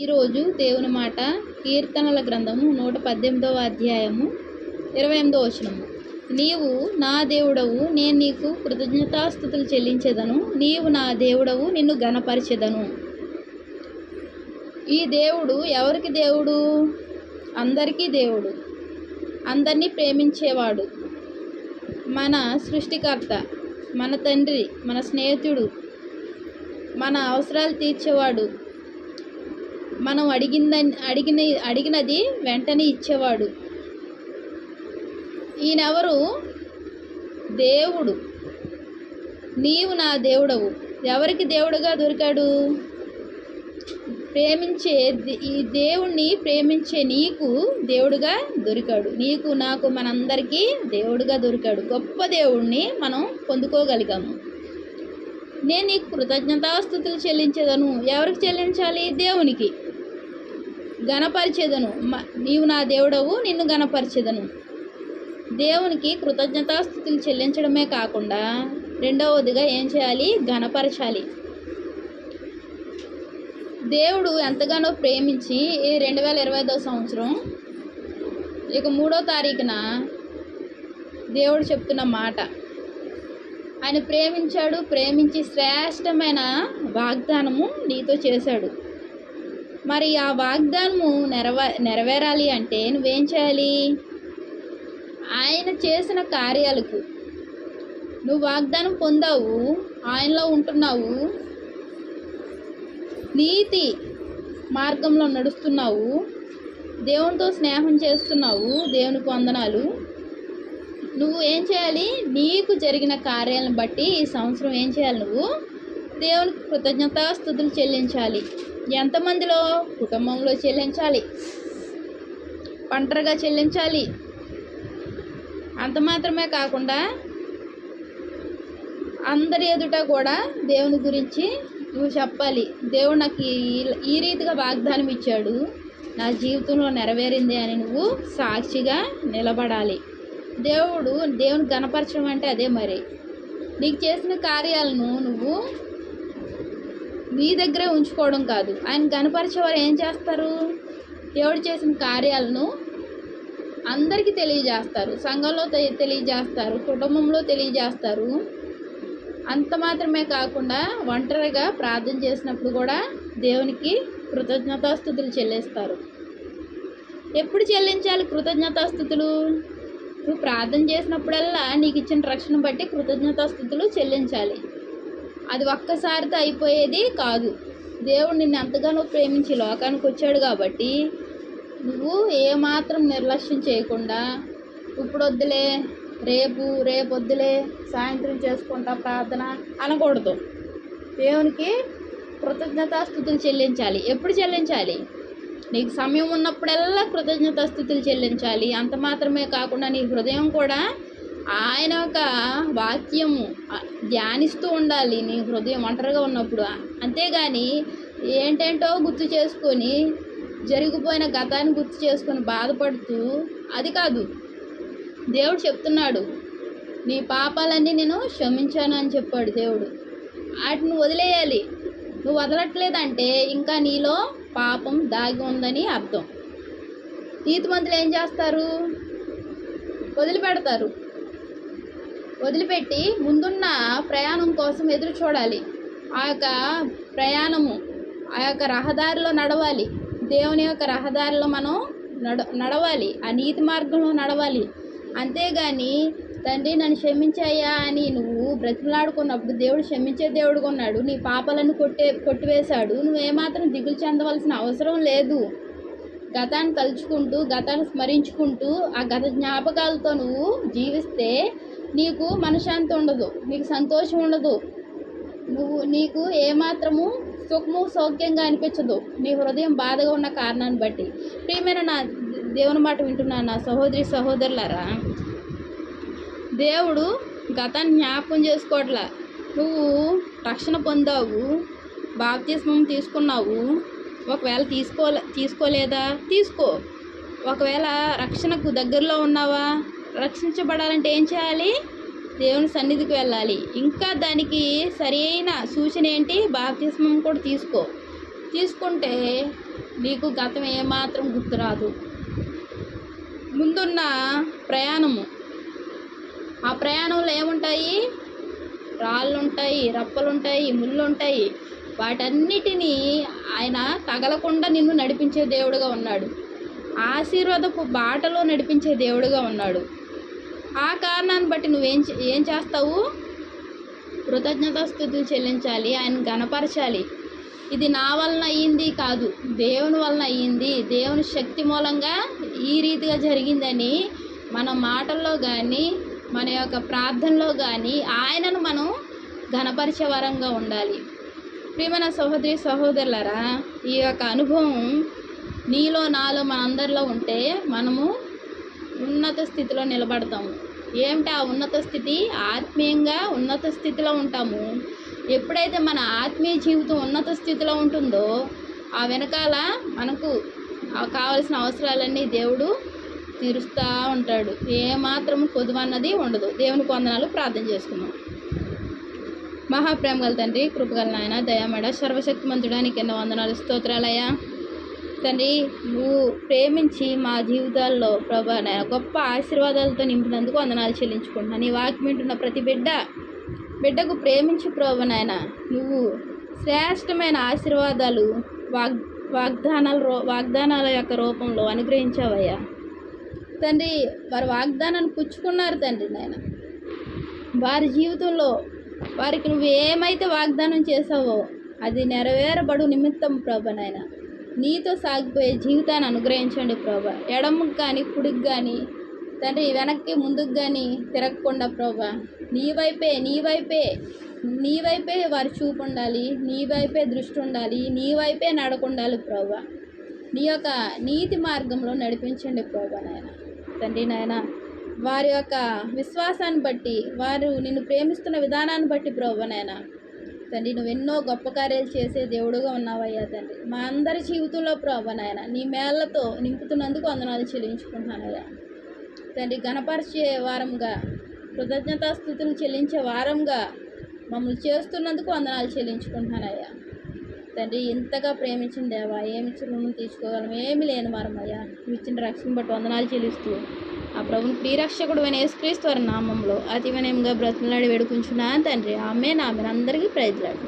ఈరోజు దేవుని మాట కీర్తనల గ్రంథము నూట పద్దెనిమిదవ అధ్యాయము ఇరవై ఎనిమిదవ వచనము. నీవు నా దేవుడవు నేను నీకు కృతజ్ఞతాస్థుతులు చెల్లించేదను. నీవు నా దేవుడవు నిన్ను గణపరిచెదను ఈ దేవుడు ఎవరికి దేవుడు? అందరికీ దేవుడు. అందరినీ ప్రేమించేవాడు. మన సృష్టికర్త మన తండ్రి మన స్నేహితుడు మన అవసరాలు తీర్చేవాడు మనం అడిగిందని అడిగిన అడిగినది వెంటనే ఇచ్చేవాడు. ఈయనెవరు? దేవుడు. నీవు నా దేవుడవు. ఎవరికి దేవుడుగా దొరికాడు? ప్రేమించే ఈ దేవుణ్ణి ప్రేమించే నీకు దేవుడుగా దొరికాడు. నీకు నాకు మనందరికీ దేవుడుగా దొరికాడు. గొప్ప దేవుణ్ణి మనం పొందుకోగలిగాము. నేను నీకు కృతజ్ఞతాస్థుతులు చెల్లించేదను. ఎవరికి చెల్లించాలి? దేవునికి. గణపరిచేదను మ- నీవు నా దేవుడవు నిన్ను గణపరిచేదను దేవునికి కృతజ్ఞతాస్థుతులు చెల్లించడమే కాకుండా రెండవదిగా ఏం చేయాలి? గణపరచాలి దేవుడు ఎంతగానో ప్రేమించి ఈ రెండు వేల ఇరవై ఐదో సంవత్సరం ఇక మూడో తారీఖున దేవుడు చెప్తున్న మాట. ఆయన ప్రేమించాడు ప్రేమించి శ్రేష్టమైన వాగ్దానము నీతో చేశాడు. మరి ఆ వాగ్దానము నెరవే నెరవేరాలి అంటే నువ్వేం చేయాలి? ఆయన చేసిన కార్యాలకు నువ్వు వాగ్దానం పొందావు ఆయనలో ఉంటున్నావు నీతి మార్గంలో నడుస్తున్నావు దేవునితో స్నేహం చేస్తున్నావు దేవునికి వందనాలు. నువ్వు ఏం చేయాలి? నీకు జరిగిన కార్యాలను బట్టి ఈ సంవత్సరం ఏం చేయాలి నువ్వు? దేవునికి కృతజ్ఞతాస్థుతులు చెల్లించాలి. ఎంతమందిలో కుటుంబంలో చెల్లించాలి? ఒంటరిగా చెల్లించాలి? అంత మాత్రమే కాకుండా అందరి ఎదుట కూడా దేవుని గురించి నువ్వు చెప్పాలి. దేవుడు నాకు ఈ- ఈ రీతిగా వాగ్దానం ఇచ్చాడు. నా జీవితంలో నెరవేరింది అని నువ్వు సాక్షిగా నిలబడాలి. దేవుడు దేవుని గణపరచడం అంటే అదే మరి. నీకు చేసిన కార్యాలను నువ్వు నీ దగ్గరే ఉంచుకోవడం కాదు. ఆయన గణపరిచేవారు ఏం చేస్తారు? దేవుడు చేసిన కార్యాలను అందరికీ తెలియజేస్తారు. సంఘంలో తె- తెలియజేస్తారు. కుటుంబంలో తెలియజేస్తారు. అంత మాత్రమే కాకుండా ఒంటరిగా ప్రార్థన చేసినప్పుడు కూడా దేవునికి కృతజ్ఞతాస్థుతులు చెల్లిస్తారు. ఎప్పుడు చెల్లించాలి కృతజ్ఞతాస్థుతులు? నువ్వు ప్రార్థన చేసినప్పుడల్లా నీకు ఇచ్చిన రక్షణ బట్టి కృతజ్ఞతాస్థుతులు చెల్లించాలి. అది ఒక్కసారితో అయిపోయేది కాదు. దేవుడు నిన్ను ఎంతగానో ప్రేమించి లోకానికి వచ్చాడు కాబట్టి నువ్వు ఏమాత్రం నిర్లక్ష్యం చేయకుండా ఇప్పుడు వద్దులే రేపు రేపు వద్దులే సాయంత్రం చేసుకుంటా ప్రార్థన అనకూడదు. దేవునికి కృతజ్ఞతాస్థుతులు చెల్లించాలి. ఎప్పుడు చెల్లించాలి? నీకు సమయం ఉన్నప్పుడల్లా కృతజ్ఞతాస్థుతులు చెల్లించాలి. అంత మాత్రమే కాకుండా నీ హృదయం కూడా ఆయన యొక్క వాక్యము ధ్యానిస్తూ ఉండాలి నీ హృదయం ఒంటరిగా ఉన్నప్పుడు. అంతేగాని ఏంటేంటో గుర్తు చేసుకొని జరిగిపోయిన గతాన్ని గుర్తు చేసుకొని బాధపడుతూ అది కాదు. దేవుడు చెప్తున్నాడు నీ పాపాలన్నీ నేను క్షమించాను అని చెప్పాడు దేవుడు. వాటిని వదిలేయాలి. నువ్వు వదలట్లేదంటే ఇంకా నీలో పాపం దాగి ఉందని అర్థం. నీతిమంతులు ఏం చేస్తారు? వదిలిపెడతారు. వదిలిపెట్టి ముందున్న ప్రయాణం కోసం ఎదురు చూడాలి. ఆ యొక్క ప్రయాణము ఆ యొక్క రహదారిలో నడవాలి. దేవుని యొక్క రహదారిలో మనం నడ నడవాలి. ఆ నీతి మార్గంలో నడవాలి. అంతేగాని తండ్రి నన్ను క్షమించాయా అని నువ్వు బ్రతిమలాడుకున్నప్పుడు దేవుడు క్షమించే దేవుడు కొన్నాడు నీ పాపాలను కొట్టే కొట్టివేశాడు. నువ్వు ఏమాత్రం దిగులు చెందవలసిన అవసరం లేదు. గతాన్ని తలుచుకుంటూ గతాన్ని స్మరించుకుంటూ ఆ గత జ్ఞాపకాలతో నువ్వు జీవిస్తే నీకు మనశ్శాంతి ఉండదు నీకు సంతోషం ఉండదు. నువ్వు నీకు ఏమాత్రము సుఖము సౌఖ్యంగా అనిపించదు. నీ హృదయం బాధగా ఉన్న కారణాన్ని బట్టి. ప్రియమైన నా దేవుని మాట వింటున్నా నా సహోదరి సహోదరులారా. దేవుడు గతాన్ని జ్ఞాపకం చేసుకోవట్లా. నువ్వు రక్షణ పొందావు బాప్తిస్మం తీసుకున్నావు. ఒకవేళ తీసుకోలే తీసుకోలేదా? తీసుకో. ఒకవేళ రక్షణకు దగ్గరలో ఉన్నావా? రక్షించబడాలంటే ఏం చేయాలి? దేవుని సన్నిధికి వెళ్ళాలి. ఇంకా దానికి సరైన సూచన ఏంటి? బాప్తిస్మం కూడా తీసుకో. తీసుకుంటే నీకు గతం ఏమాత్రం గుర్తురాదు. ముందున్న ప్రయాణము. ఆ ప్రయాణంలో ఏముంటాయి? రాళ్ళుంటాయి రప్పలుంటాయి ముళ్ళుంటాయి. వాటన్నిటినీ ఆయన తగలకుండా నిన్ను నడిపించే దేవుడుగా ఉన్నాడు. ఆశీర్వాదపు బాటలో నడిపించే దేవుడుగా ఉన్నాడు. ఆ కారణాన్ని బట్టి నువ్వేం ఏం చేస్తావు? కృతజ్ఞతాస్థుతులు చెల్లించాలి ఆయన గణపరచాలి ఇది నా వలన అయ్యింది కాదు దేవుని వలన అయ్యింది దేవుని శక్తి మూలంగా ఈ రీతిగా జరిగిందని మన మాటల్లో కానీ మన యొక్క ప్రార్థనలో కానీ ఆయనను మనం ఘనపరిచే వరంగా ఉండాలి. ప్రియమైన సహోదరి సహోదరులరా ఈ యొక్క అనుభవం నీలో నాలో మనందరిలో ఉంటే మనము ఉన్నత స్థితిలో నిలబడతాము. ఏమిటి ఆ ఉన్నత స్థితి? ఆత్మీయంగా ఉన్నత స్థితిలో ఉంటాము. ఎప్పుడైతే మన ఆత్మీయ జీవితం ఉన్నత స్థితిలో ఉంటుందో ఆ వెనకాల మనకు ఆ కావలసిన అవసరాలన్నీ దేవుడు తీరుస్తూ ఉంటాడు. ఏమాత్రం కొదువన్నది ఉండదు. దేవుని వందనాలు ప్రార్థన చేసుకుందాం. మహాప్రేమ గల తండ్రి కృపగల నాయన దయామేడ సర్వశక్తిమంతుడానికి ఎన్నో వందనాలు. స్తోత్రాలయ్యా. తండ్రి నువ్వు ప్రేమించి మా జీవితాల్లో ప్రభా గొప్ప ఆశీర్వాదాలతో నింపినందుకు వందనాలు చెల్లించుకుంటున్నాను. నీ వాక్యం వింటున్న ప్రతి బిడ్డ బిడ్డకు ప్రేమించి ప్రభు నాయన. నువ్వు శ్రేష్టమైన ఆశీర్వాదాలు వాగ్ వాగ్దానాల రూ వాగ్దానాల యొక్క రూపంలో అనుగ్రహించావయ్యా. తండ్రి వారి వాగ్దానాన్ని పుచ్చుకున్నారు తండ్రి నాయన. వారి జీవితంలో వారికి నువ్వు ఏమైతే వాగ్దానం చేసావో అది నెరవేరబడు నిమిత్తం ప్రభు నాయన. నీతో సాగిపోయే జీవితాన్ని అనుగ్రహించండి ప్రభా. ఎడమకు కానీ కుడికి కానీ తండ్రి వెనక్కి ముందుకు కానీ తిరగకుండా ప్రభా. నీ వైపే నీ వైపే నీ వైపే వారి చూపు ఉండాలి నీ వైపే దృష్టి ఉండాలి నీ వైపే నడకుండాలి ప్రభా. నీ యొక్క నీతి మార్గంలో నడిపించండి ప్రభా నాయన. తండ్రి నాయన వారి యొక్క విశ్వాసాన్ని బట్టి వారు నిన్ను ప్రేమిస్తున్న విధానాన్ని బట్టి ప్రభా నాయన తండ్రి నువ్వు ఎన్నో గొప్ప కార్యాలు చేసే దేవుడుగా ఉన్నావయ్యా తండ్రి. మా అందరి జీవితంలో ప్రభు నాయన నీ మేళ్ళతో నింపుతున్నందుకు వందనాలు చెల్లించుకుంటున్నానయ్యా. తండ్రి గణపరిచే వారంగా కృతజ్ఞతాస్థుతులు చెల్లించే వారంగా మమ్మల్ని చేస్తున్నందుకు వందనాలు చెల్లించుకుంటున్నానయ్యా. తండ్రి ఇంతగా ప్రేమించిన దేవా ఏమి ఇచ్చిన రుణం తీసుకోగలం ఏమి లేని వారమయ్యా. నువ్వు ఇచ్చిన రక్షణ బట్టి వందనాలు చెల్లిస్తూ ఆ ప్రభుని ప్రియరక్షకుడు అయిన యేసుక్రీస్తు వారి నామంలో అతి వినయంగా బ్రతుకులాడి తండ్రి. ఆమె నా అందరికీ ప్రైజ్లాడు